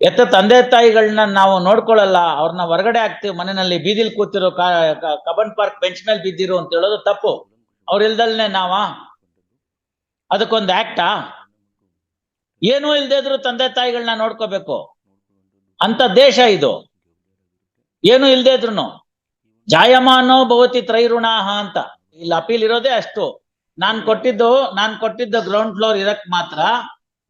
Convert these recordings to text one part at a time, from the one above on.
ಎತ್ತ ತಂದೆ ತಾಯಿಗಳನ್ನ ನಾವು ನೋಡ್ಕೊಳ್ಳಲ್ಲ, ಅವ್ರನ್ನ ಹೊರಗಡೆ ಹಾಕ್ತಿವಿ, ಮನೆಯಲ್ಲಿ ಬೀದಿಲ್ ಕೂತಿರೋ ಕಬನ್ ಪಾರ್ಕ್ ಬೆಂಚ್ ಮೇಲೆ ಬಿದ್ದಿರು ಅಂತ ಹೇಳೋದು ತಪ್ಪು. ಅವ್ರ ಇಲ್ದಲ್ನೆ ನಾವ? ಅದಕ್ಕೊಂದು ಆಕ್ಟಾ ಏನೂ ಇಲ್ದೆ ಇದ್ರು ತಂದೆ ತಾಯಿಗಳನ್ನ ನೋಡ್ಕೋಬೇಕು. ಅಂತ ದೇಶ ಇದು. ಏನು ಇಲ್ದೆ ಇದ್ರು ಜಾಯಮಾನೋ ಭವತಿ ತ್ರೈರುಣಾಹ ಅಂತ. ಇಲ್ಲಿ ಅಪೀಲ್ ಇರೋದೇ ಅಷ್ಟು. ನಾನ್ ಕೊಟ್ಟಿದ್ದು, ನಾನ್ ಕೊಟ್ಟಿದ್ದ ಗ್ರೌಂಡ್ ಫ್ಲೋರ್ ಇರಕ್ ಮಾತ್ರ.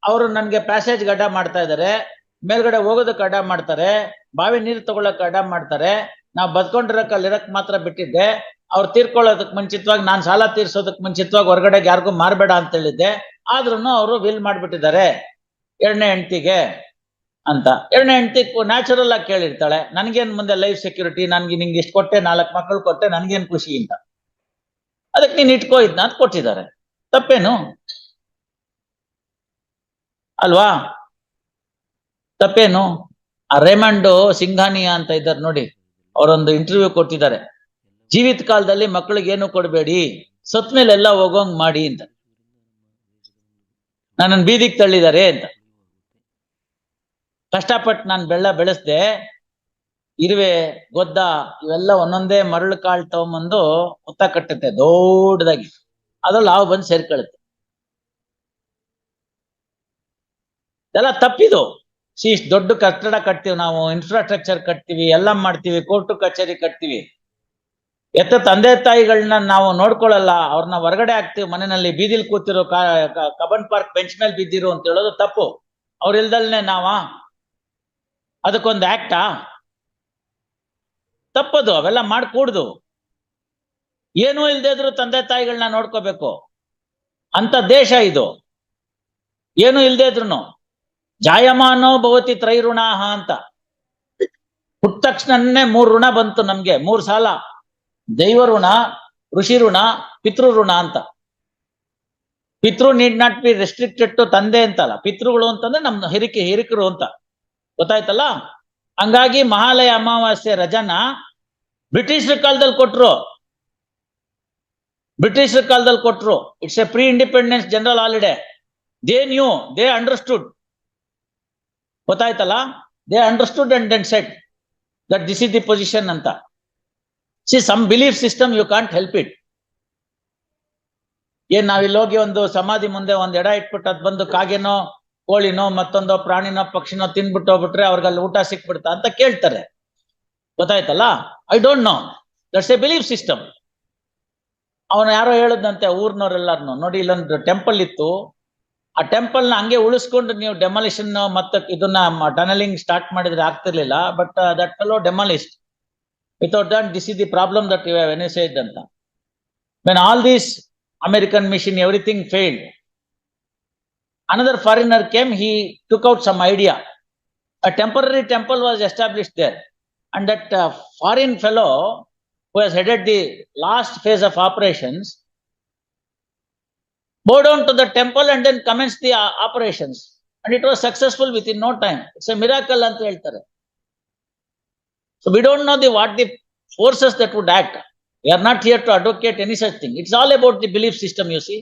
ಅವರು ನನ್ಗೆ ಪ್ಯಾಸೇಜ್ ಗಡ್ಡ ಮಾಡ್ತಾ ಇದಾರೆ. ಮೇಲ್ಗಡೆ ಹೋಗೋದಕ್ಕೆ ಅಡ್ಡ ಮಾಡ್ತಾರೆ, ಬಾವಿ ನೀರು ತಗೊಳಕ್ ಅಡ್ಡ ಮಾಡ್ತಾರೆ. ನಾವು ಬದ್ಕೊಂಡಿರಕ್ ಅಲ್ಲಿ ಇರಕ್ ಮಾತ್ರ ಬಿಟ್ಟಿದ್ದೆ. ಅವ್ರು ತೀರ್ಕೊಳ್ಳೋದಕ್ ಮುಂಚಿತವಾಗಿ, ನಾನ್ ಸಾಲ ತೀರ್ಸೋದಕ್ ಮುಂಚಿತವಾಗಿ ಹೊರಗಡೆ ಯಾರಿಗೂ ಮಾರ್ಬೇಡ ಅಂತ ಹೇಳಿದ್ದೆ. ಆದ್ರೂ ಅವರು ವಿಲ್ ಮಾಡ್ಬಿಟ್ಟಿದ್ದಾರೆ. ಎರಡನೇ ಹೆಂಡತಿಗೆ ಅಂತ. ಎರಡನೇ ಹೆಂಡತಿ ನ್ಯಾಚುರಲ್ ಆಗಿ ಕೇಳಿರ್ತಾಳೆ. ನನ್ಗೇನ್ ಮುಂದೆ ಲೈಫ್ ಸೆಕ್ಯೂರಿಟಿ, ನನ್ಗೆ ನಿಂಗೆ ಇಷ್ಟು ಕೊಟ್ಟೆ, ನಾಲ್ಕು ಮಕ್ಕಳು ಕೊಟ್ಟೆ, ನನ್ಗೇನ್ ಖುಷಿ ಅಂತ. ಅದಕ್ಕೆ ನೀನ್ ಇಟ್ಕೋ ಇದ್ನ ಅಂತ ಕೊಟ್ಟಿದ್ದಾರೆ. ತಪ್ಪೇನು? ಅಲ್ವಾ? ತಪ್ಪೇನು? ಆ ರೇಮಂಡ್ ಸಿಂಘಾನಿಯಾ ಅಂತ ಇದ್ದಾರೆ ನೋಡಿ, ಅವರೊಂದು ಇಂಟರ್ವ್ಯೂ ಕೊಟ್ಟಿದ್ದಾರೆ. ಜೀವಿತ ಕಾಲದಲ್ಲಿ ಮಕ್ಕಳಿಗೆ ಏನು ಕೊಡಬೇಡಿ? ಸತ್ ಮೇಲೆ ಎಲ್ಲ ಹೋಗೋಂಗ್ ಮಾಡಿ ಅಂತ. ನನ್ನನ್ನು ಬೀದಿಗೆ ತಳ್ಳಿದ್ದಾರೆ ಅಂತ. ಕಷ್ಟಪಟ್ಟು ನಾನು ಬೆಳ್ಳ ಬೆಳೆಸ್ದೆ, ಇರುವೆ, ಗೊದ್ದ ಇವೆಲ್ಲ ಒಂದೊಂದೇ ಮರಳು ಕಾಳು ತಗೊಂಬಂದು ಹೊತ್ತ ಕಟ್ಟುತ್ತೆ, ದೊಡ್ಡದಾಗಿ. ಅದ್ರಲ್ಲಿ ಹಾವು ಬಂದು ಸೇರ್ಕೊಳ್ಳುತ್ತೆ ಎಲ್ಲ ತಪ್ಪಿದು. ಸಿ ಇಷ್ಟು ದೊಡ್ಡ ಕಟ್ಟಡ ಕಟ್ತೀವಿ ನಾವು ಇನ್ಫ್ರಾಸ್ಟ್ರಕ್ಚರ್ ಕಟ್ತೀವಿ, ಎಲ್ಲ ಮಾಡ್ತೀವಿ, ಕೋರ್ಟು, ಕಚೇರಿ ಕಟ್ತೀವಿ. ಎತ್ತ ತಂದೆ ತಾಯಿಗಳನ್ನ ನಾವು ನೋಡ್ಕೊಳ್ಳಲ್ಲ ಅವ್ರನ್ನ ಹೊರಗಡೆ ಹಾಕ್ತಿವಿ, ಮನೆಯಲ್ಲಿ ಬೀದಿಲ್ ಕೂತಿರೋ ಕಬನ್ ಪಾರ್ಕ್ ಬೆಂಚ್ ಮೇಲೆ ಬಿದ್ದಿರು ಅಂತ ಹೇಳೋದು ತಪ್ಪು. ಅವ್ರ ನಾವ? ಅದಕ್ಕೊಂದು ಆಕ್ಟಾ ತಪ್ಪದು, ಅವೆಲ್ಲ ಮಾಡ್ಕೂಡ್ದು. ಏನೂ ಇಲ್ದೇ ಇದ್ರು ತಂದೆ ತಾಯಿಗಳನ್ನ ನೋಡ್ಕೋಬೇಕು. ಅಂತ ದೇಶ ಇದು. ಏನು ಇಲ್ದೇ ಇದ್ರು ಜಾಯಮಾನೋ ಭವತಿ ತ್ರೈಋಣಾಹ ಅಂತ. ಹುಟ್ಟ ತಕ್ಷಣನೇ ಮೂರ್ ಋಣ ಬಂತು ನಮ್ಗೆ, ಮೂರ್ ಸಾಲ. ದೈವ ಋಣ, ಋಷಿ ಋಣ, ಪಿತೃ ಋಣ ಅಂತ. ಪಿತೃ need not be restricted to ತಂದೆ ಅಂತಲ್ಲ. ಪಿತೃಗಳು ಅಂತಂದ್ರೆ ನಮ್ ಹಿರಿಕೆ, ಹಿರಿಕರು ಅಂತ. ಗೊತ್ತಾಯ್ತಲ್ಲ? ಹಂಗಾಗಿ ಮಹಾಲಯ ಅಮಾವಾಸ್ಯೆ ರಜನ ಬ್ರಿಟಿಷರ ಕಾಲದಲ್ಲಿ ಕೊಟ್ರು. ಬ್ರಿಟಿಷರ ಕಾಲದಲ್ಲಿ ಕೊಟ್ರು. It's a pre independence general holiday they knew they understood ಗೊತ್ತಾಯ್ತಲ್ಲ? They understood and and set that this is the position ಅಂತ. See some belief system you can't help it ಏನ್ ನಾವಿಲ್ಲಿ ಹೋಗಿ ಒಂದು ಸಮಾಧಿ ಮುಂದೆ ಒಂದ್ ಎಡ ಇಟ್ಬಿಟ್ಟು ಅದ್ ಬಂದು ಕಾಗೆನೋ, ಕೋಳಿನೋ, ಮತ್ತೊಂದೋ ಪ್ರಾಣಿನೋ, ಪಕ್ಷಿನೋ ತಿನ್ಬಿಟ್ಟು ಹೋಗ್ಬಿಟ್ರೆ ಅವ್ರಿಗಲ್ಲಿ ಊಟ ಸಿಕ್ಬಿಡ್ತಾ ಅಂತ ಕೇಳ್ತಾರೆ. ಗೊತ್ತಾಯ್ತಲ್ಲ? I don't know that's a belief system ಅವನು ಯಾರೋ ಹೇಳದಂತೆ ಊರ್ನವ್ರೆಲ್ಲಾರ್ನು. ನೋಡಿ ಇಲ್ಲೊಂದು ಟೆಂಪಲ್ ಇತ್ತು. ಆ ಟೆಂಪಲ್ನ ಹಂಗೆ ಉಳಿಸ್ಕೊಂಡು ನೀವು ಡೆಮಾಲಿಷನ್ ಮತ್ತೆ ಇದನ್ನ ಟನಲಿಂಗ್ ಸ್ಟಾರ್ಟ್ ಮಾಡಿದ್ರೆ ಆಗ್ತಿರ್ಲಿಲ್ಲ but that fellow demolished without that this is the problem that you have any side ಅಂತ when all these American machine everything failed another foreigner came he took out some idea a temporary temple was established there and that uh, foreign fellow who has headed the last phase operations down to the temple and then commence the uh, operations and it was successful within no time it's a miracle ಅಂತ ಹೇಳ್ತಾರೆ so we don't know the what the forces that would act we are not here to advocate any such thing it's all about the belief system you see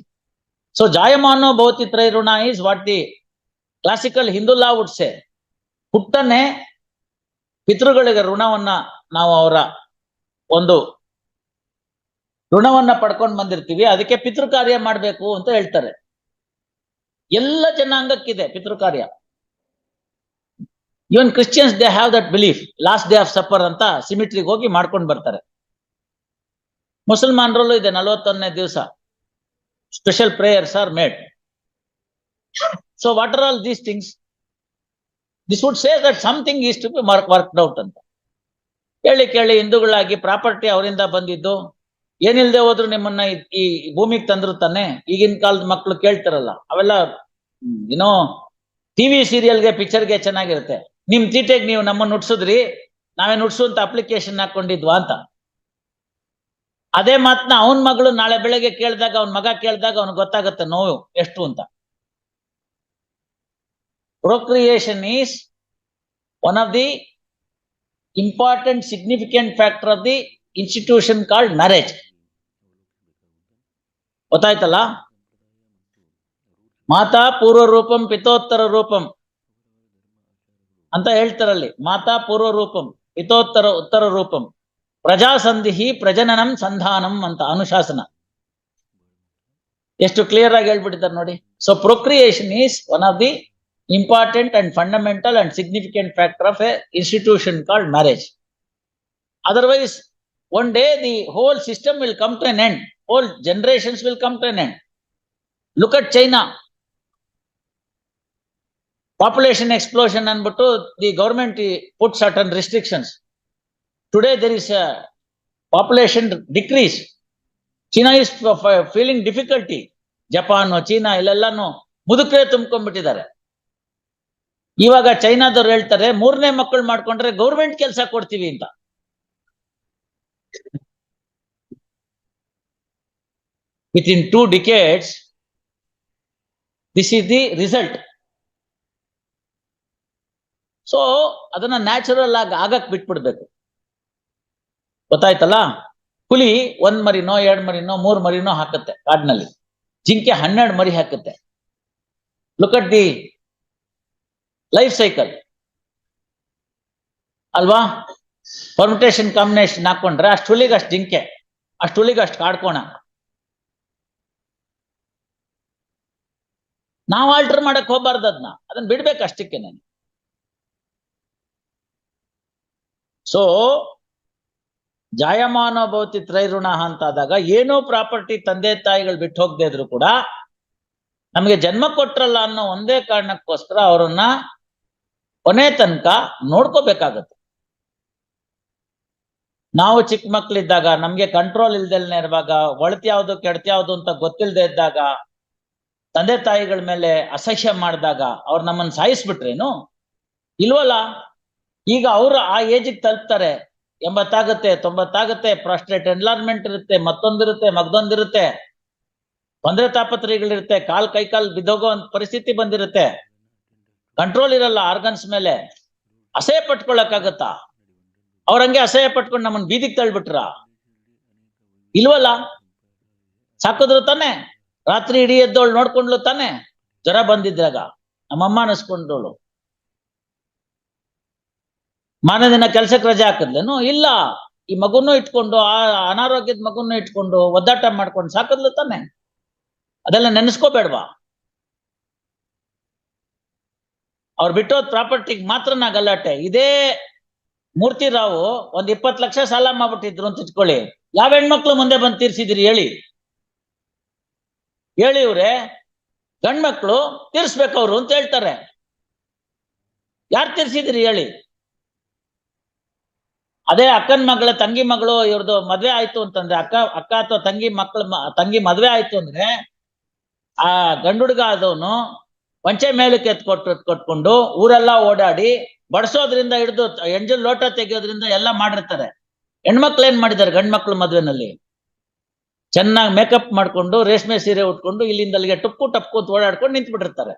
so jayamano bhavati trairuna is what the classical hindu law would say ಹುಟ್ಟನೆ ಪಿತೃಗಳಿಗೆ ಋಣವನ್ನ ನಾವು ಅವರ ಒಂದು ಋಣವನ್ನ ಪಡ್ಕೊಂಡು ಬಂದಿರ್ತೀವಿ, ಅದಕ್ಕೆ ಪಿತೃ ಕಾರ್ಯ ಮಾಡ್ಬೇಕು ಅಂತ ಹೇಳ್ತಾರೆ. ಎಲ್ಲ ಜನಾಂಗಕ್ಕಿದೆ ಪಿತೃ ಕಾರ್ಯ even Christians they have that belief last day of suffer ಅಂತ ಸಿಮಿಟ್ರಿಗೆ ಹೋಗಿ ಮಾಡ್ಕೊಂಡು ಬರ್ತಾರೆ. ಮುಸಲ್ಮಾನರಲ್ಲೂ ಇದೆ, ನಲವತ್ತೊಂದನೇ ದಿವಸ. Special prayers are made so what are all these things this would say that something is to be mark worked out ಅಂತ. ಕೇಳಿ ಕೇಳಿ ಹಿಂದೂಗಳಾಗಿ ಪ್ರಾಪರ್ಟಿ ಅವರಿಂದ ಬಂದಿದ್ದು ಏನಿಲ್ದೆ ಹೋದ್ರು ನಿಮ್ಮನ್ನ ಈ- ಭೂಮಿಗೆ ತಂದ್ರು ತಾನೆ ಈಗಿನ ಕಾಲದ ಮಕ್ಕಳು ಕೇಳ್ತಾರಲ್ಲ. ಅವೆಲ್ಲ, ಏನೋ ಟಿವಿ ಸೀರಿಯಲ್ಗೆ ಪಿಕ್ಚರ್ಗೆ ಚೆನ್ನಾಗಿರುತ್ತೆ. ನಿಮ್ ತೀಟೆಗೆ ನೀವು ನಮ್ಮನ್ನು ನುಡ್ಸಿದ್ರಿ ನಾವೇ ನುಡ್ಸುವಂತ ಅಪ್ಲಿಕೇಶನ್ ಹಾಕೊಂಡಿದ್ವಾ ಅಂತ. ಅದೇ ಮಾತನ್ನ ಅವನ ಮಗಳು ನಾಳೆ ಬೆಳಗ್ಗೆ ಕೇಳಿದಾಗ, ಅವನ ಮಗ ಕೇಳಿದಾಗ ಅವ್ನ್ ಗೊತ್ತಾಗುತ್ತೆ ನೋವು ಎಷ್ಟು ಅಂತ. Procreation is one of the important significant factor of the institution called marriage. ಗೊತ್ತಾಯ್ತಲ್ಲ? ಮಾತಾ ಪೂರ್ವ ರೂಪಂ ಪಿತೋತ್ತರ ರೂಪಂ ಅಂತ ಹೇಳ್ತಾರಲ್ಲಿ ಮಾತಾ ಪೂರ್ವ ರೂಪಂ, ಪಿತೋತ್ತರ ಉತ್ತರ ರೂಪಂ. ಪ್ರಜಾಸಂಧಿಹಿ ಪ್ರಜನನಂ ಸಂಧಾನಂ ಅಂತ ಅನುಶಾಸನ. ಎಷ್ಟು ಕ್ಲಿಯರ್ ಆಗಿ ಹೇಳ್ಬಿಟ್ಟಿದ್ದಾರೆ ನೋಡಿ. So procreation is one of the important and fundamental and significant factor of a institution called marriage otherwise one day the whole system will come to an end whole generations will come to an end look at China population explosion ಅನ್ಬಿಟ್ಟು the government put certain restrictions today there is population decrease China is feeling difficulty Japan China ಇಲ್ಲೆಲ್ಲಾನು ಮುದುಕರೇ ತುಂಬ್ಕೊಂಡ್ಬಿಟ್ಟಿದ್ದಾರೆ. ಇವಾಗ ಚೈನಾದವ್ರು ಹೇಳ್ತಾರೆ, ಮೂರನೇ ಮಕ್ಕಳು ಮಾಡ್ಕೊಂಡ್ರೆ government ಕೆಲಸ ಕೊಡ್ತೀವಿ ಅಂತ. Within two decades, this is the result. So ಅದನ್ನ ನ್ಯಾಚುರಲ್ ಆಗಿ ಆಗಕ್ ಬಿಟ್ಬಿಡ್ಬೇಕು. ಗೊತ್ತಾಯ್ತಲ್ಲ? ಹುಲಿ ಒಂದ್ ಮರಿನೋ, ಎರಡ್ ಮರಿನೋ, ಮೂರ್ ಮರಿನೋ ಹಾಕುತ್ತೆ ಕಾಡಿನಲ್ಲಿ. ಜಿಂಕೆ ಹನ್ನೆರಡು ಮರಿ ಹಾಕುತ್ತೆ. Look at the life cycle ಅಲ್ವಾ? ಪರ್ಮಿಟೇಷನ್ ಕಾಂಬಿನೇಷನ್ ಹಾಕೊಂಡ್ರೆ ಅಷ್ಟು ಹುಲಿಗೆ ಅಷ್ಟು ಜಿಂಕೆ, ಅಷ್ಟು ಹುಲಿಗೆ ಅಷ್ಟು ಕಾಡ್ಕೋಣ. ನಾವು ಆಲ್ಟರ್ ಮಾಡಕ್ ಹೋಗ್ಬಾರ್ದು ಅದನ್ನ ಅದನ್ನ ಬಿಡ್ಬೇಕು ಅಷ್ಟಕ್ಕೆ ನಾನು. ಸೊ ಜಾಯಮಾನ ಭವತಿ ತ್ರೈಋಣ ಅಂತ ಆದಾಗ ಏನೋ ಪ್ರಾಪರ್ಟಿ ತಂದೆ ತಾಯಿಗಳು ಬಿಟ್ಟು ಹೋಗದೆ ಇದ್ರು ಕೂಡ ನಮಗೆ ಜನ್ಮ ಕೊಟ್ರಲ್ಲ ಅನ್ನೋ ಒಂದೇ ಕಾರಣಕ್ಕೋಸ್ಕರ ಅವರನ್ನ ಕೊನೆ ತನಕ ನೋಡ್ಕೋಬೇಕಾಗತ್ತೆ. ನಾವು ಚಿಕ್ಕ ಮಕ್ಳಿದ್ದಾಗ ನಮ್ಗೆ ಕಂಟ್ರೋಲ್ ಇಲ್ದಲ್ನೇ ಇರುವಾಗ ಒಳತಿ ಯಾವ್ದು ಅಂತ ಗೊತ್ತಿಲ್ಲದೆ ಇದ್ದಾಗ ತಂದೆ ತಾಯಿಗಳ ಮೇಲೆ ಅಸಹ್ಯ ಮಾಡಿದಾಗ ಅವ್ರು ನಮ್ಮನ್ನ ಸಾಯಿಸ್ಬಿಟ್ರೇನು? ಇಲ್ವಲ್ಲ? ಈಗ ಅವರು ಆ ಏಜಿಗೆ ತಲುಪ್ತಾರೆ. ಎಂಬತ್ತಾಗುತ್ತೆ, ತೊಂಬತ್ತಾಗುತ್ತೆ ಪ್ರಾಸ್ಟ್ರೇಟ್ ಎನ್ಲಾರ್ಮೆಂಟ್ ಇರುತ್ತೆ, ಮತ್ತೊಂದಿರುತ್ತೆ, ಮಗದೊಂದಿರುತ್ತೆ. ತೊಂದರೆ ತಾಪತ್ರೆಗಳಿರುತ್ತೆ ಕಾಲ್ ಕೈ ಕಾಲ್ ಬಿದ್ದೋಗೋ ಪರಿಸ್ಥಿತಿ ಬಂದಿರುತ್ತೆ. ಕಂಟ್ರೋಲ್ ಇರಲ್ಲ ಆರ್ಗನ್ಸ್ ಮೇಲೆ. ಅಸಹ್ಯ ಪಟ್ಕೊಳಕ್ಕಾಗತ್ತಾ? ಅವ್ರಂಗೆ ಅಸಹ್ಯ ಪಟ್ಕೊಂಡು ನಮ್ಮನ್ನ ಬೀದಿಗೆ ತಳ್ಬಿಟ್ರ? ಇಲ್ವಲ್ಲ? ಸಾಕಿದ್ರು ತಾನೆ. ರಾತ್ರಿ ಇಡೀ ಎದ್ದೋಳು ನೋಡ್ಕೊಂಡ್ಲು ತಾನೆ. ಜ್ವರ ಬಂದಿದ್ರಾಗ. ನಮ್ಮಮ್ಮ ಅನಿಸ್ಕೊಂಡೋಳು. ಮಾರನೇ ದಿನ ಕೆಲ್ಸಕ್ಕೆ ರಜೆ ಹಾಕಿದ್ಲೇನು? ಇಲ್ಲ. ಈ ಮಗುನು ಇಟ್ಕೊಂಡು, ಆ ಅನಾರೋಗ್ಯದ ಮಗುನು ಇಟ್ಕೊಂಡು ಒದ್ದಾಟ ಮಾಡ್ಕೊಂಡು ಸಾಕದ್ಲು ತಾನೆ. ಅದೆಲ್ಲ ನೆನೆಸ್ಕೋಬೇಡ್ವಾ? ಅವ್ರು ಬಿಟ್ಟೋದ್ ಪ್ರಾಪರ್ಟಿಗೆ ಮಾತ್ರ ನಾ ಗಲಾಟೆ. ಇದೇ ಮೂರ್ತಿ ರಾವು ಒಂದ್ ಇಪ್ಪತ್ತು ಲಕ್ಷ ಸಾಲ ಮಾಡ್ಬಿಟ್ಟಿದ್ರು ಅಂತ ಇಟ್ಕೊಳ್ಳಿ. ಯಾವ ಹೆಣ್ಮಕ್ಳು ಮುಂದೆ ಬಂದು ತೀರ್ಸಿದಿರಿ ಹೇಳಿ. ಹೇಳಿ ಇವ್ರೆ ಗಂಡ್ಮಕ್ಳು ಮಕ್ಳು ತೀರ್ಸ್ಬೇಕವ್ರು ಅಂತ ಹೇಳ್ತಾರೆ. ಯಾರು ತೀರ್ಸಿದ್ರಿ ಹೇಳಿ? ಅದೇ ಅಕ್ಕನ ಮಗಳ, ತಂಗಿ ಮಗಳು ಇವ್ರದ್ದು ಮದ್ವೆ ಆಯ್ತು ಅಂತಂದ್ರೆ, ಅಕ್ಕ ಅಕ್ಕ ಅಥವಾ ತಂಗಿ ಮಕ್ಕಳ ತಂಗಿ ಮದ್ವೆ ಆಯ್ತು ಅಂದ್ರೆ, ಆ ಗಂಡುಡ್ಗ ಆದವನು ವಂಚೆ ಮೇಲಕ್ಕೆ ಎತ್ಕೊಟ್ಟು ಕೊಟ್ಕೊಂಡು ಊರೆಲ್ಲ ಓಡಾಡಿ ಬಡಿಸೋದ್ರಿಂದ ಹಿಡಿದು, ಎಂಜಲ್ ಲೋಟ ತೆಗೆಯೋದ್ರಿಂದ ಎಲ್ಲ ಮಾಡಿರ್ತಾರೆ. ಹೆಣ್ಮಕ್ಳು ಏನ್ ಮಾಡಿದ್ದಾರೆ ಗಂಡ್ ಮಕ್ಳು ಮದ್ವೆನಲ್ಲಿ? ಚೆನ್ನಾಗಿ ಮೇಕಪ್ ಮಾಡ್ಕೊಂಡು, ರೇಷ್ಮೆ ಸೀರೆ ಉಟ್ಕೊಂಡು ಇಲ್ಲಿಂದ ಅಲ್ಲಿಗೆ ಟುಪ್ಪು ಅಂತ ಓಡಾಡ್ಕೊಂಡು ನಿಂತು ಬಿಟ್ಟಿರ್ತಾರೆ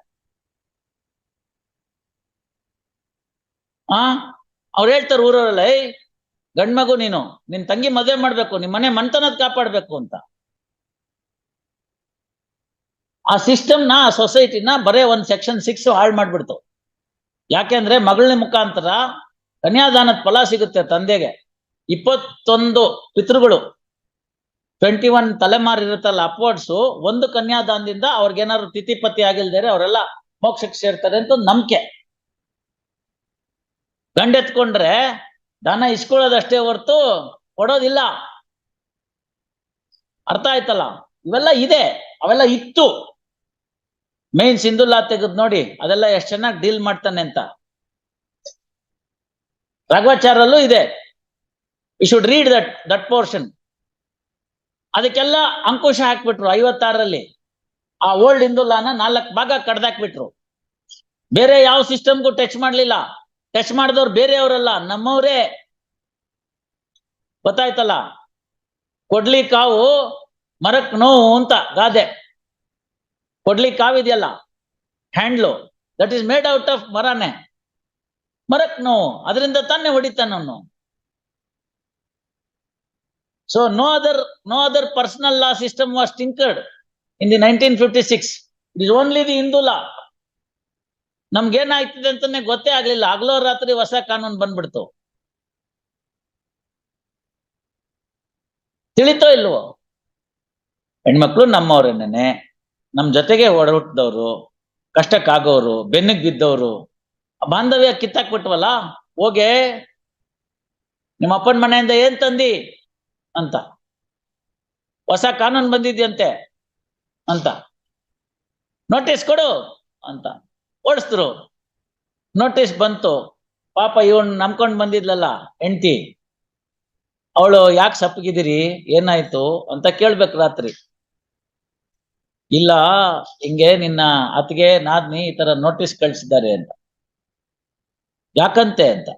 ಆ? ಅವ್ರು ಹೇಳ್ತಾರೆ ಊರವರೆಲ್ಲ, ಏಯ್, ಗಂಡ್ ಮಗು ನೀನು, ನಿನ್ ತಂಗಿ ಮದುವೆ ಮಾಡ್ಬೇಕು, ನಿಮ್ ಮನೆ ಮನ್ತನದ್ ಕಾಪಾಡ್ಬೇಕು ಅಂತ. ಆ ಸಿಸ್ಟಮ್ನ ಆ ಸೊಸೈಟಿನ ಬರೇ ಒಂದ್ ಸೆಕ್ಷನ್ ಸಿಕ್ಸ್ ಹಾಳು ಮಾಡ್ಬಿಡ್ತು. ಯಾಕೆಂದ್ರೆ ಮಗಳ ಮುಖಾಂತರ ಕನ್ಯಾದಾನದ ಫಲ ಸಿಗುತ್ತೆ ತಂದೆಗೆ. ಇಪ್ಪತ್ತೊಂದು ಪಿತೃಗಳು. ಟ್ವೆಂಟಿ ಒನ್ ತಲೆಮಾರು ಇರುತ್ತಲ್ಲ ಅಪ್ವರ್ಡ್ಸು ಒಂದು ಕನ್ಯಾದಾನದಿಂದ ಅವ್ರಿಗೇನಾದ್ರು ತಿಥಿಪತಿ ಆಗಿಲ್ದೇ ಅವರೆಲ್ಲ ಮೋಕ್ಷಕ್ಕೆ ಸೇರ್ತಾರೆ ಅಂತ ನಂಬಿಕೆ. ಗಂಡೆತ್ಕೊಂಡ್ರೆ ದಾನ ಇಸ್ಕೊಳ್ಳೋದಷ್ಟೇ ಹೊರ್ತು ಕೊಡೋದಿಲ್ಲ. ಅರ್ಥ ಆಯ್ತಲ್ಲ? ಇವೆಲ್ಲ ಇದೆ, ಅವೆಲ್ಲ ಇತ್ತು. ಮೇನ್ ಸಿಂಧುಲ್ಲಾ ತೆಗೆದ್ ನೋಡಿ, ಅದೆಲ್ಲ ಎಷ್ಟು ಚೆನ್ನಾಗಿ ಡೀಲ್ ಮಾಡ್ತಾನೆ ಅಂತ. ರಾಘವಾಚಾರಲ್ಲೂ ಇದೆ. You should read that that portion ಅದಕ್ಕೆಲ್ಲ ಅಂಕುಶ ಹಾಕ್ಬಿಟ್ರು ಐವತ್ತಾರರಲ್ಲಿ. ಆ ಓಲ್ಡ್ ಹಿಂದುಲ್ಲಾನ ನಾಲ್ಕು ಭಾಗ ಕಡ್ದಾಕ್ಬಿಟ್ರು. ಬೇರೆ ಯಾವ ಸಿಸ್ಟಮ್ಗೂ ಟಚ್ ಮಾಡ್ಲಿಲ್ಲ. ಟಚ್ ಮಾಡಿದವ್ರು ಬೇರೆಯವರಲ್ಲ, ನಮ್ಮವರೇ. ಗೊತ್ತಾಯ್ತಲ್ಲ? ಕೊಡ್ಲಿ ಕಾವು ಮರಕ್ ನೋವು ಅಂತ ಗಾದೆ. ಕೊಡ್ಲಿ ಕಾವಿದೆಯಲ್ಲ handle. That is made out of ಮರನೆ. ಮರಕ್ ನೋವು. ಅದರಿಂದ ತಾನೇ ಹೊಡಿತಾನವನು. So no other personal law system was tinkered in the nineteen fifty six it is only the Hindu law ನಮ್ಗೇನಾಗ್ತಿದೆ ಅಂತಾನೆ ಗೊತ್ತೇ ಆಗ್ಲಿಲ್ಲ. ಆಗ್ಲೋ ರಾತ್ರಿ ಹೊಸ ಕಾನೂನು ಬಂದ್ಬಿಡ್ತು. ತಿಳಿತೋ ಇಲ್ವೋ? ಹೆಣ್ಮಕ್ಳು ನಮ್ಮವ್ರೇನೇನೆ ನಮ್ಮ ಜೊತೆಗೆ ಒಡಹುಟ್ಟಿದವ್ರು ಕಷ್ಟಕ್ಕಾಗೋರು, ಬೆನ್ನಿಗೆ ಬಿದ್ದವರು, ಬಾಂಧವ್ಯ ಕಿತ್ತಾಕ್ಬಿಟ್ವಲ್ಲ, ಹೋಗೆ ನಿಮ್ಮ ಅಪ್ಪನ ಮನೆಯಿಂದ ಏನ್ ತಂದಿ? ಅಂತ. ಹೊಸ ಕಾನೂನು ಬಂದಿದ್ಯಂತೆ ಅಂತ. ನೋಟಿಸ್ ಕೊಡು ಅಂತ. ಓಡಿಸಿದ್ರು. ನೋಟಿಸ್ ಬಂತು. ಪಾಪ ಇವನ್ ನಂಬ್ಕೊಂಡು ಬಂದಿದ್ಲಲ್ಲ, ಹೆಂಡತಿ. ಅವಳು ಯಾಕೆ ಸಪ್ಪಗಿದಿರಿ ಏನಾಯ್ತು ಅಂತ ಕೇಳ್ಬೇಕು ರಾತ್ರಿ. ಇಲ್ಲ, ಹಿಂಗೆ ನಿನ್ನ ಅತ್ತಿಗೆ, ನಾದ್ನಿ ಈ ತರ ನೋಟಿಸ್ ಕಳ್ಸಿದ್ದಾರೆ ಅಂತ. ಯಾಕಂತೆ ಅಂತ.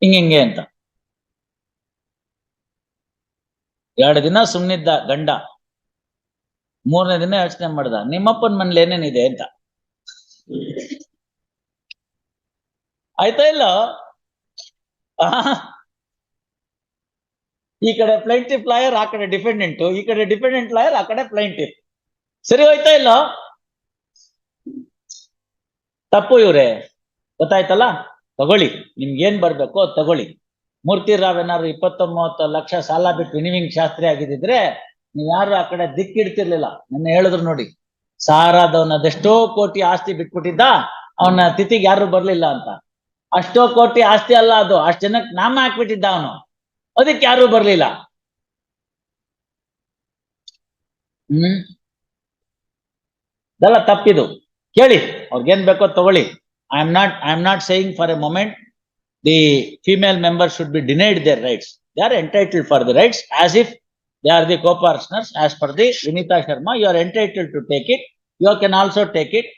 ಹಿಂಗ್ ಹಿಂಗೆ ಅಂತ. ಎರಡು ದಿನ ಸುಮ್ಮನಿದ್ದ ಗಂಡ. ಮೂರನೇ ದಿನ ಯೋಚನೆ ಮಾಡ್ದ, ನಿಮ್ಮಪ್ಪನ ಮನೇಲಿ ಏನೇನಿದೆ? ಅಂತ. ಆಯ್ತಾ ಇಲ್ಲ? ಈ ಕಡೆ ಪ್ಲೈಂಟಿಫ್ ಲಾಯರ್ ಆ ಕಡೆ ಡಿಫೆಂಡೆಂಟ್ ಈ ಕಡೆ ಡಿಫೆಂಡೆಂಟ್ ಲಾಯರ್ ಆ ಕಡೆ ಪ್ಲೈಂಟಿಫ್ ಸರಿ ಹೋಯ್ತಾ ಇಲ್ಲ? ತಪ್ಪು ಇವ್ರೆ. ಗೊತ್ತಾಯ್ತಲ್ಲ? ತಗೊಳ್ಳಿ. ನಿಮ್ಗೆ ಏನ್ ಬರ್ಬೇಕೋ, ತಗೊಳ್ಳಿ. ಮೂರ್ತಿ ರಾವ್ ಏನಾದ್ರು ಇಪ್ಪತ್ತೊಂಬತ್ತು ಲಕ್ಷ ಸಾಲ ಬಿಟ್ಟು ವಿನಿವಿಂಗ್ ಶಾಸ್ತ್ರಿ ಆಗಿದ್ದಿದ್ರೆ ನೀವ್ ಯಾರು ಆ ಕಡೆ ದಿಕ್ಕಿಡ್ತಿರ್ಲಿಲ್ಲ. ನನ್ನ ಹೇಳಿದ್ರು ನೋಡಿ, ಸಾರಾದವನ ಅದೆಷ್ಟೋ ಕೋಟಿ ಆಸ್ತಿ ಬಿಟ್ಬಿಟ್ಟಿದ್ದ, ಅವನ ತಿಥಿಗೆ ಯಾರು ಬರ್ಲಿಲ್ಲ ಅಂತ. ಅಷ್ಟೋ ಕೋಟಿ ಆಸ್ತಿ ಅಲ್ಲ ಅದು, ಅಷ್ಟ್ ಜನಕ್ಕೆ ನಾಮ ಹಾಕ್ಬಿಟ್ಟಿದ್ದ ಅವನು. ಅದಕ್ಕೆ ಯಾರು ಬರ್ಲಿಲ್ಲ. ಹ್ಮ್? ಇದೆಲ್ಲ ತಪ್ಪಿದು. ಕೇಳಿ, ಅವ್ರಿಗೇನ್ ಬೇಕೋ ತಗೊಳ್ಳಿ. I am not I am not saying for a moment the female member should be denied their rights they are entitled for the rights as if they are the copartners as per the Vineeta Sharma you are entitled to take it you can also take it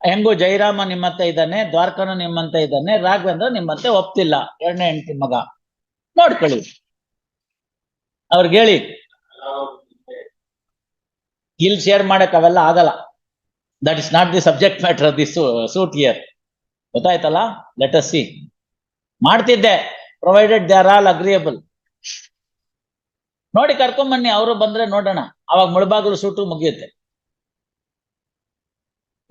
ಹೆಂಗು ಜಯರಾಮ ನಿಮ್ಮಂತೆ ಇದ್ದಾನೆ, ದ್ವಾರಕನು ನಿಮ್ಮಂತೆ ಇದ್ದಾನೆ, ರಾಘವೇಂದ್ರ ನಿಮ್ಮಂತೆ ಒಪ್ತಿಲ್ಲ. ಎರಡನೇ ಹೆಂಡತಿ ಮಗ. ನೋಡ್ಕೊಳ್ಳಿ. ಅವ್ರಿಗೆ ಹೇಳಿ. ಇಲ್ಲಿ ಶೇರ್ ಮಾಡಕ್ ಅವೆಲ್ಲ ಆಗಲ್ಲ. That is not the subject matter of the suit here ಗೊತ್ತಾಯ್ತಲ್ಲ? ಲೆಟ್ ಅಸ್ ಸಿ ಮಾಡ್ತಿದ್ದೆ provided they are all agreeable ನೋಡಿ ಕರ್ಕೊಂಬನ್ನಿ, ಅವರು ಬಂದ್ರೆ ನೋಡೋಣ. ಅವಾಗ ಮುಳಬಾಗಿಲು ಸೂಟು ಮುಗಿಯುತ್ತೆ.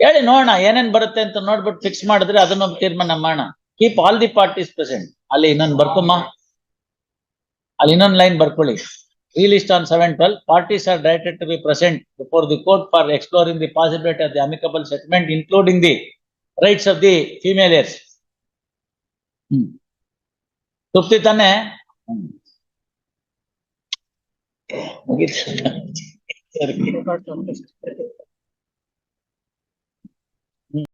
ಹೇಳಿ ನೋಡೋಣ, ಏನೇನು ಬರುತ್ತೆ ಅಂತ ನೋಡ್ಬಿಟ್ಟು ಫಿಕ್ಸ್ ಮಾಡಿದ್ರೆ ಅದನ್ನು ತೀರ್ಮಾನ ಮಾಡೋಣ. Keep all the parties present ಅಲ್ಲಿ ಇನ್ನೊಂದು ಬರ್ಕೊಮ್ಮ ಅಲ್ಲಿ ಇನ್ನೊಂದು ಲೈನ್ ಬರ್ಕೊಳ್ಳಿ. Relist on seven twelve parties are directed to be present before the court for exploring the possibility of the amicable settlement including the rights of the female heirs ಹ್ಞೂ ತೃಪ್ತಿ ತಾನೆ ಹ್ಮ್. ಮುಗೀತು. ಸರಿ.